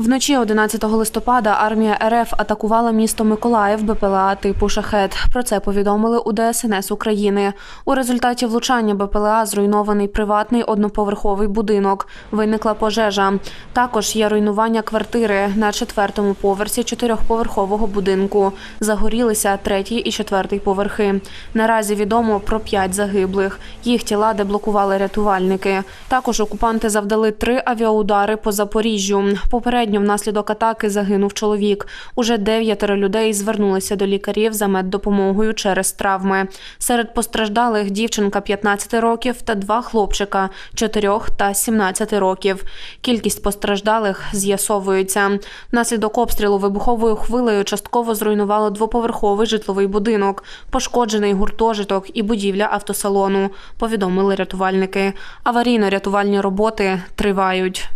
Вночі 11 листопада армія РФ атакувала місто Миколаїв БПЛА типу «Шахет». Про це повідомили у ДСНС України. У результаті влучання БПЛА зруйнований приватний одноповерховий будинок. Виникла пожежа. Також є руйнування квартири на четвертому поверсі чотирьохповерхового будинку. Загорілися третій і четвертий поверхи. Наразі відомо про п'ять загиблих. Їх тіла деблокували рятувальники. Також окупанти завдали три авіаудари по Запоріжжю. Попередньо внаслідок атаки загинув чоловік. Уже дев'ятеро людей звернулися до лікарів за меддопомогою через травми. Серед постраждалих дівчинка 15 років та два хлопчика 4 та 17 років. Кількість постраждалих з'ясовується. Внаслідок обстрілу вибуховою хвилею частково зруйнувало двоповерховий житловий будинок, пошкоджений гуртожиток і будівля автосалону. Повідомили рятувальники. Аварійно-рятувальні роботи тривають.